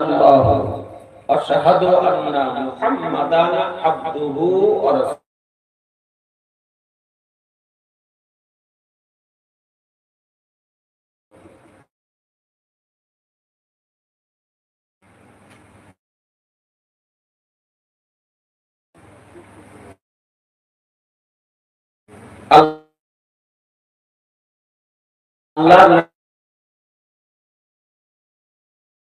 الله. أشهد أن محمدا عبده ورسوله. الله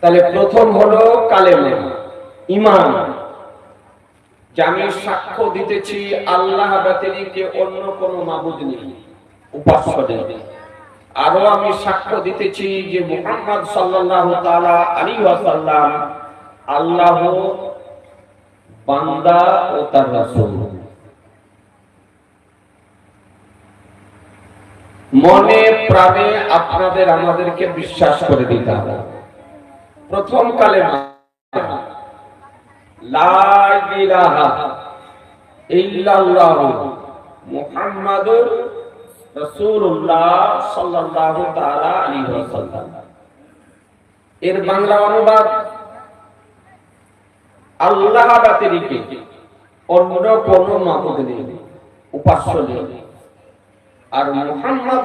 তাহলে প্রথম হলো কালেমা। ইমান। আমি সাক্ষ্য দিতেছি, আল্লাহ ব্যতিরিকে অন্য কোন নেই, উপাস্য আরও আমি সাক্ষ্য দিতেছি যে সাল্লাল্লাহু তাআলা আলাইহি ওয়াসাল্লাম আল্লাহ, বান্দা ও তার রাসূল। মনে, প্রাণে আপনাদের, আমাদেরকে বিশ্বাস করে দিতে হবে। প্রথম কালেমা। এর বাংলা অনুবাদ আল্লাহ ব্যতিরিকে অন্য কোন উপাস্য আর মুহাম্মদ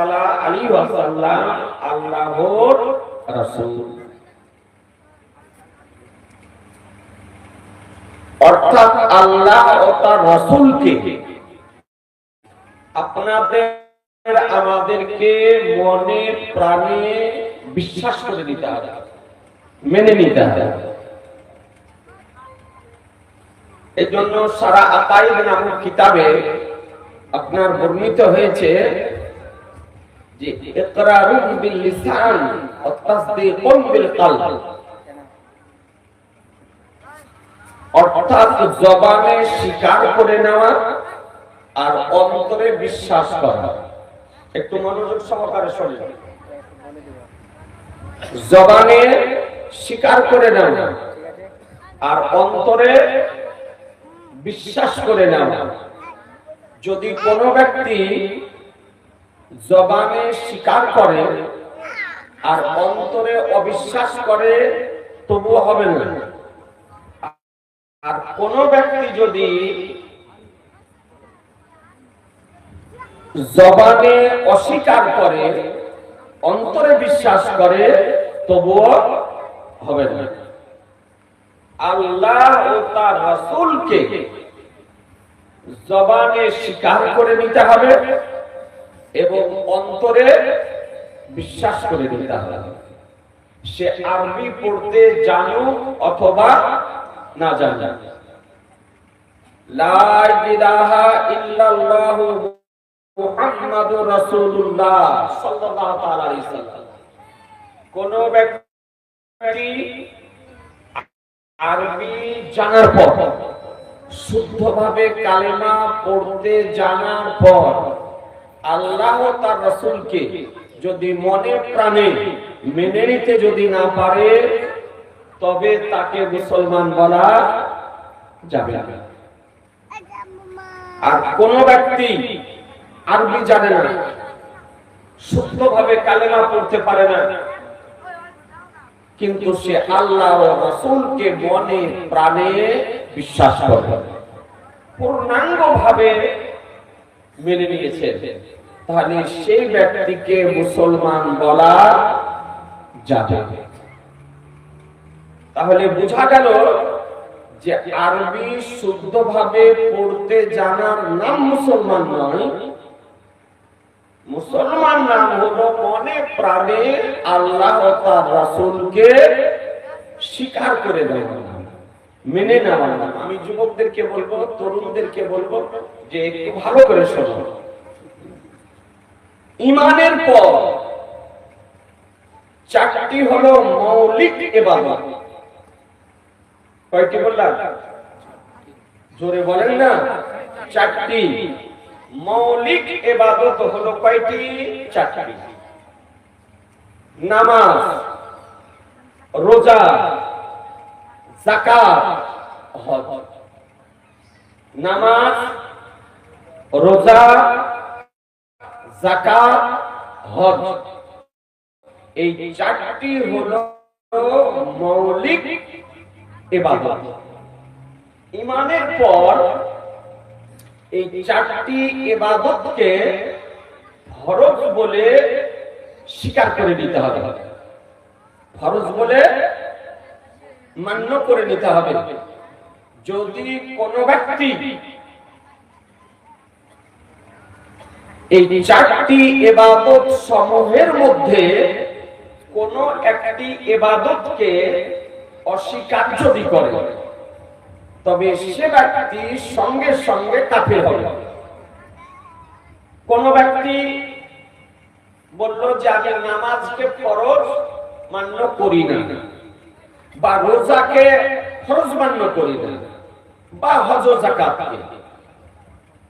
আলাইহি ওয়াসাল্লাম আল্লাহর রাসূল। অর্থাৎ আল্লাহ ও তার রাসূলকে। আপনাদের, আমাদেরকে মনে, প্রাণে বিশ্বাস করে দিতে হবে, মেনে নিতে হবে। এই জন্য সারা আকাইদ নামক কিতাবে আপনার বর্ণিত হয়েছে জবানে স্বীকার করে নেওয়া আর অন্তরে বিশ্বাস করা। একটু মনোযোগ সহকারে জবানে স্বীকার করে নেওয়া আর অন্তরে বিশ্বাস করে নেওয়া। যদি কোনো ব্যক্তি জবানে স্বীকার করে আর অন্তরে অবিশ্বাস করে, তবুও হবে না। আর কোন ব্যক্তি যদি জবানে অস্বীকার করে, অন্তরে বিশ্বাস করে, তবুও হবে না। আল্লাহ ও তার রাসূলকে জবানে স্বীকার করে নিতে হবে। এবং অন্তরে বিশ্বাস করে নিতে হবে। সে আরবি পড়তে জানুক অথবা না জানে লা ইলাহা ইল্লাল্লাহু মুহাম্মাদুর রাসূলুল্লাহ সাল্লাল্লাহু তাআলা আলাইহি সাল্লাম। কোন ব্যক্তি আরবি জানার পর, শুদ্ধভাবে কালেমা পড়তে জানার পর আল্লাহ তার রসুলকে যদি মনে প্রাণে মেনে নিতে যদি না পারে, তবে তাকে মুসলমান বলা যাবে আর কোন ব্যক্তি আরবি জানে না, শুদ্ধভাবে কালেমা পড়তে পারে না, কিন্তু সে আল্লাহ রসুলকে মনে প্রাণে বিশ্বাস করে পূর্ণাঙ্গ ভাবে মেনে নিয়েছে তাহলে সেই ব্যক্তিকে মুসলমান বলা যাবে। তাহলে বোঝা গেল যে আরবি শুদ্ধভাবে পড়তে জানার নাম মুসলমান নয়। মুসলমান নাম হলো মনে প্রাণে আল্লাহ রাসূলকে স্বীকার করে দেওয়া। মেনে নেওয়া আমি যুবকদেরকে বলব, তরুণদেরকে বলব যে একটু ভালো করে শোনো। ইমানের পর চারটি হলো মৌলিক এবাদত কয়টি বললাম? জোরে বলেন না। চারটি। মৌলিক এবাদত হলো কয়টি? চারটি। নামাজ, রোজা জাকাত হজ নামাজ, রোজা জাকাত হজ এই চারটি মৌলিক এবাদত ইমানের পর এই চারটি এবাদতকে ফরজ বলে স্বীকার করে নিতে হবে। ফরজ বলে মান্য করে নিতে হবে। যদি কোন ব্যক্তি এই চারটি এবাদত সমূহের মধ্যে কোন একটি এবাদতকে অস্বীকার যদি করে, তবে সে ব্যক্তি সঙ্গে সঙ্গে কাফের হবে। কোন ব্যক্তি বলল যে আমি নামাজকে ফরজ মান্য করি না। বা রোজাকে ফরজ করি না, বা হজ জাকাতকে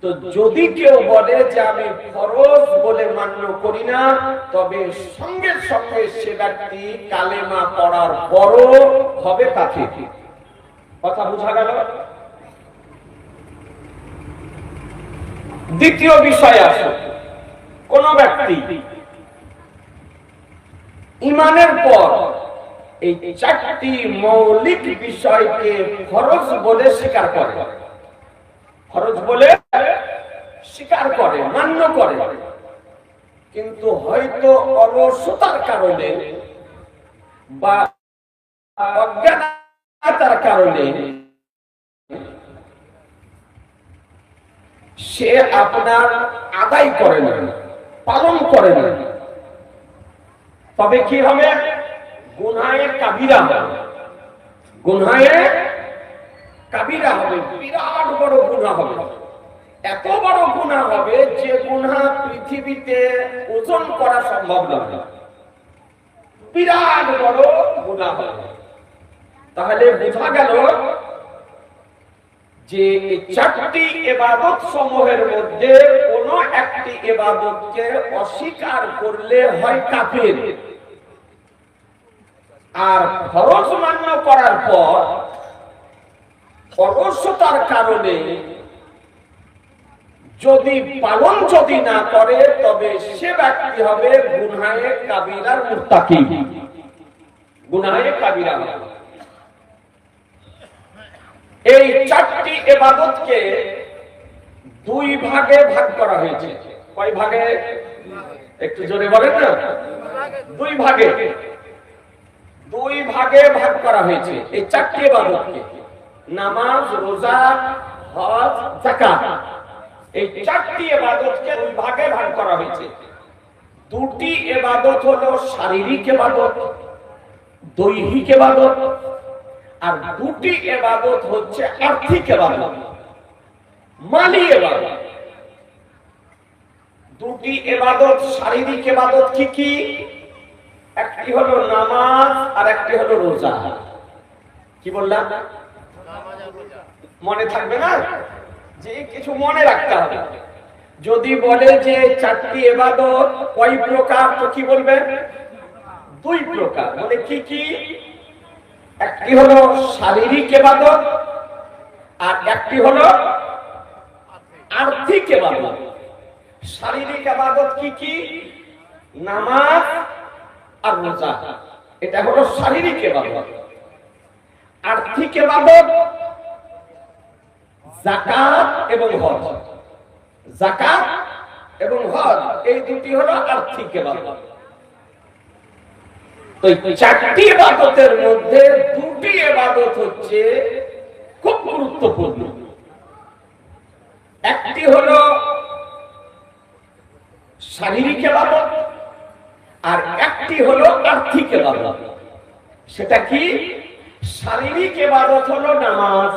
তো যদি কেউ বলে যে আমি ফরজ বলে মান্য করি না, তবে সঙ্গে সঙ্গে সে ব্যক্তি কালেমা পড়ার পরও হবে তাকে। কথা বোঝা গেল? দ্বিতীয় বিষয় আছে, কোন ব্যক্তি ইমানের পর এই চারটি মৌলিক বিষয়কে ফরজ বলে স্বীকার করে। ফরজ বলে স্বীকার করে, মান্য করে। কিন্তু হয়তো অলসতার কারণে বা অজ্ঞানতার কারণে সে আপনার আদায় করে না পালন করে না তবে কি হবে? কাবিরা। হবে কাবিরা হবে, বিরাট বড় গুনাহ হবে। এত বড় গুনাহ হবে যে গুনাহ পৃথিবীতে ওজন করা সম্ভব নয় বিরাট বড় গুনাহ হবে। তাহলে বোঝা গেল যে চারটি এবাদত সমূহের মধ্যে কোন একটি এবাদতকে অস্বীকার করলে হয় কাফের। আর ফরজ মান্য করার পর অলসতার কারণে যদি পালন যদি না করে, তবে সে ব্যক্তি হবে গুনায়ে কাবিরার মুত্তাকি। গুনায়ে কাবিরা এই চারটি এবাদতকে দুই ভাগে ভাগ করা হয়েছে। কয় ভাগে? একটু জোরে বলেন না। দুই ভাগে। দুই ভাগে ভাগ করা হয়েছে। এই চারটি এবাদতকে নামাজ, রোজা, হজ, যাকাত। এই চারটি এবাদতকে দুই ভাগে ভাগ করা হয়েছে। দুটি এবাদত হলো শারীরিক এবাদত, দৈহিক এবাদত, আর দুটি এবাদত হচ্ছে আর্থিক এবাদত, মালি এবাদত। দুটি এবাদত শারীরিক এবাদত কি কি? একটি হলো নামাজ আর একটি হলো রোজা। কি বললাম? মনে থাকবে না? যে কিছু মনে রাখতে হবে। যদি বলে যে চারটি এবাদত, কয় প্রকার? তো কি বলবেন দুই প্রকার। মানে কি কি? একটি হলো শারীরিক এবাদত আর একটি হলো আর্থিক এবাদত। শারীরিক আবাদত কি কি? নামাজ আর রোজা। এটা হলো শারীরিক এবাদত। আর্থিক এবাদত জাকাত এবং হজ। জাকাত এবং হজ, এই দুটি হলো আর্থিক এবাদত। চারটি এবাদতের মধ্যে দুটি এবাদত হচ্ছে খুব গুরুত্বপূর্ণ। একটি হলো শারীরিক এবাদত আর একটি হলো আর্থিক এবাদত। সেটা কি? শারীরিক এবাদত হলো নামাজ।